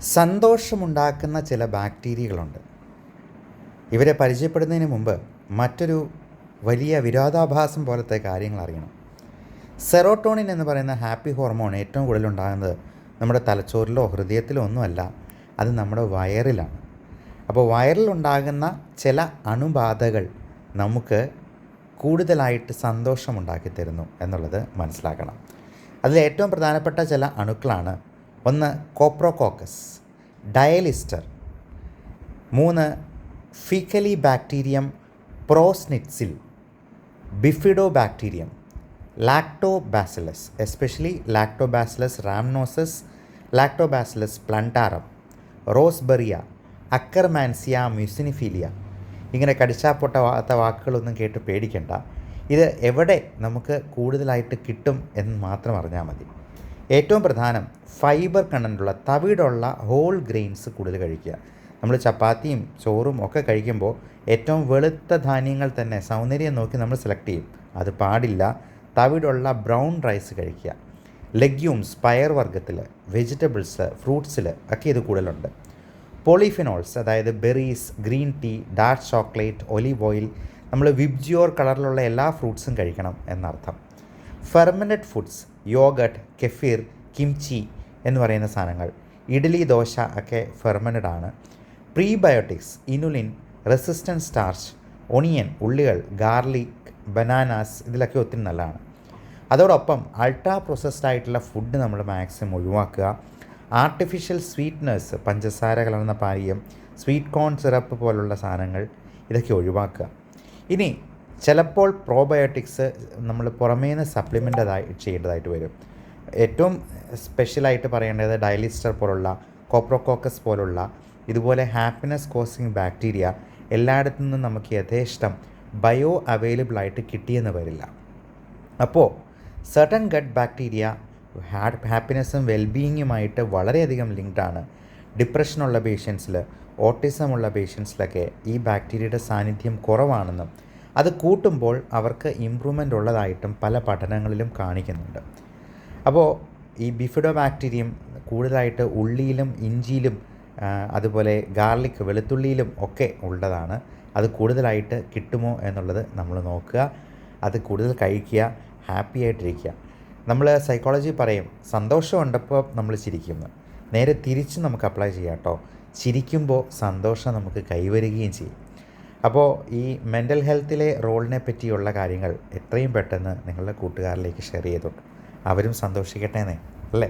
സന്തോഷമുണ്ടാക്കുന്ന ചില ബാക്ടീരിയകളുണ്ട്. ഇവരെ പരിചയപ്പെടുന്നതിന് മുമ്പ് മറ്റൊരു വലിയ വിരോധാഭാസം പോലത്തെ കാര്യങ്ങൾ അറിയണം. സെറോട്ടോണിൻ എന്ന് പറയുന്ന ഹാപ്പി ഹോർമോൺ ഏറ്റവും കൂടുതൽ ഉണ്ടാകുന്നത് നമ്മുടെ തലച്ചോറിലോ ഹൃദയത്തിലോ ഒന്നുമല്ല അത് നമ്മുടെ വയറിലാണ്. അപ്പോൾ വയറിലുണ്ടാകുന്ന ചില അണുബാധകൾ നമുക്ക് കൂടുതലായിട്ട് സന്തോഷമുണ്ടാക്കി തരുന്നു എന്നുള്ളത് മനസ്സിലാക്കണം. അതിൽ ഏറ്റവും പ്രധാനപ്പെട്ട ചില അണുക്കളാണ് ഒന്ന് കോപ്രോകോക്കസ് ഡയലിസ്റ്റർ മൂന്ന് ഫീക്കലി bacterium പ്രോസ്നിറ്റ്സിൽ Bifidobacterium Lactobacillus especially Lactobacillus rhamnosus Lactobacillus plantarum Roseburia Akkermansia muciniphila ഇങ്ങനെ കടിച്ചാൽ പൊട്ടാത്ത വാക്കുകളൊന്നും കേട്ട് പേടിക്കണ്ട. ഇത് എവിടെ നമുക്ക് കൂടുതലായിട്ട് കിട്ടും എന്ന് മാത്രം അറിഞ്ഞാൽ മതി. ഏറ്റവും പ്രധാനം ഫൈബർ കണ്ടന്റുള്ള തവിടുള്ള ഹോൾ ഗ്രെയിൻസ് കൂടുതൽ കഴിക്കുക. നമ്മൾ ചപ്പാത്തിയും ചോറും ഒക്കെ കഴിക്കുമ്പോൾ ഏറ്റവും വെളുത്ത ധാന്യങ്ങൾ തന്നെ സൗന്ദര്യം നോക്കി നമ്മൾ സെലക്ട് ചെയ്യും. അത് പാടില്ല. തവിടുള്ള ബ്രൗൺ റൈസ് കഴിക്കുക. ലെഗ്യൂംസ് പയർ വർഗത്തിൽ വെജിറ്റബിൾസ് ഫ്രൂട്ട്സിൽ ഒക്കെ ഇത് കൂടുതലുണ്ട്. പോളിഫിനോൾസ് അതായത് berries green tea dark chocolate olive oil നമ്മൾ വിബ്ജിയോർ കളറിലുള്ള എല്ലാ ഫ്രൂട്ട്സും കഴിക്കണം എന്നർത്ഥം. Fermented foods yogurt kefir kimchi എന്ന് പറയുന്ന സാധനങ്ങൾ ഇഡ്ഡലി ദോശ ഒക്കെ ഫെർമനഡ് ആണ്. Prebiotics inulin resistance starch onion ഉള്ളികൾ garlic bananas ഇതിലൊക്കെ ഒത്തിരി നല്ലതാണ്. അതോടൊപ്പം അൾട്രാ പ്രോസസ്ഡ് ആയിട്ടുള്ള ഫുഡ് നമ്മൾ മാക്സിമം ഒഴിവാക്കുക. ആർട്ടിഫിഷ്യൽ സ്വീറ്റ്നസ് പഞ്ചസാര കലർന്ന പാനീയം സ്വീറ്റ് കോൺ സിറപ്പ് പോലുള്ള സാധനങ്ങൾ ഇതൊക്കെ ഒഴിവാക്കുക. ഇനി ചിലപ്പോൾ പ്രോബയോട്ടിക്സ് നമ്മൾ പുറമേ നിന്ന് സപ്ലിമെന്റതായി ചെയ്യേണ്ടതായിട്ട് വരും. ഏറ്റവും സ്പെഷ്യലായിട്ട് പറയേണ്ടത് ഡയലിസ്റ്റർ പോലുള്ള കോപ്രോകോക്കസ് പോലുള്ള ഇതുപോലെ ഹാപ്പിനെസ് കോസിങ് ബാക്ടീരിയ എല്ലായിടത്തു നിന്നും നമുക്ക് യഥേഷ്ടം ബയോ അവൈലബിൾ ആയിട്ട് കിട്ടിയെന്ന് വരില്ല. അപ്പോൾ സർട്ടൺ ഗട്ട് ബാക്ടീരിയ ഹാപ്പിനെസ്സും വെൽബീയിങ്ങുമായിട്ട് വളരെയധികം ലിങ്ക്ഡ് ആണ്. ഡിപ്രഷനുള്ള പേഷ്യൻസിൽ ഓട്ടിസം ഉള്ള പേഷ്യൻസിലൊക്കെ ഈ ബാക്ടീരിയയുടെ സാന്നിധ്യം കുറവാണെന്നും അത് കൂട്ടുമ്പോൾ അവർക്ക് ഇമ്പ്രൂവ്മെന്റ് ഉള്ളതായിട്ടും പല പഠനങ്ങളിലും കാണിക്കുന്നുണ്ട്. അപ്പോൾ ഈ ബിഫിഡോ ബാക്ടീരിയം കൂടുതലായിട്ട് ഉള്ളിയിലും ഇഞ്ചിയിലും അതുപോലെ ഗാർലിക് വെളുത്തുള്ളിയിലും ഒക്കെ ഉള്ളതാണ്. അത് കൂടുതലായിട്ട് കിട്ടുമോ എന്നുള്ളത് നമ്മൾ നോക്കുക. അത് കൂടുതൽ കഴിക്കുക ഹാപ്പി ആയിട്ടിരിക്കുക. നമ്മൾ സൈക്കോളജി പറയും സന്തോഷമുണ്ടപ്പോൾ നമ്മൾ ചിരിക്കുന്നു. നേരെ തിരിച്ച് നമുക്ക് അപ്ലൈ ചെയ്യാം കേട്ടോ ചിരിക്കുമ്പോൾ സന്തോഷം നമുക്ക് കൈവരികയും ചെയ്യും. അപ്പോൾ ഈ മെന്റൽ ഹെൽത്തിലെ റോളിനെ പറ്റിയുള്ള കാര്യങ്ങൾ എത്രയും പെട്ടെന്ന് നിങ്ങളുടെ കൂട്ടുകാരിലേക്ക് ഷെയർ ചെയ്തോട്ടു അവരും സന്തോഷിക്കട്ടെ എന്നേ അല്ലേ?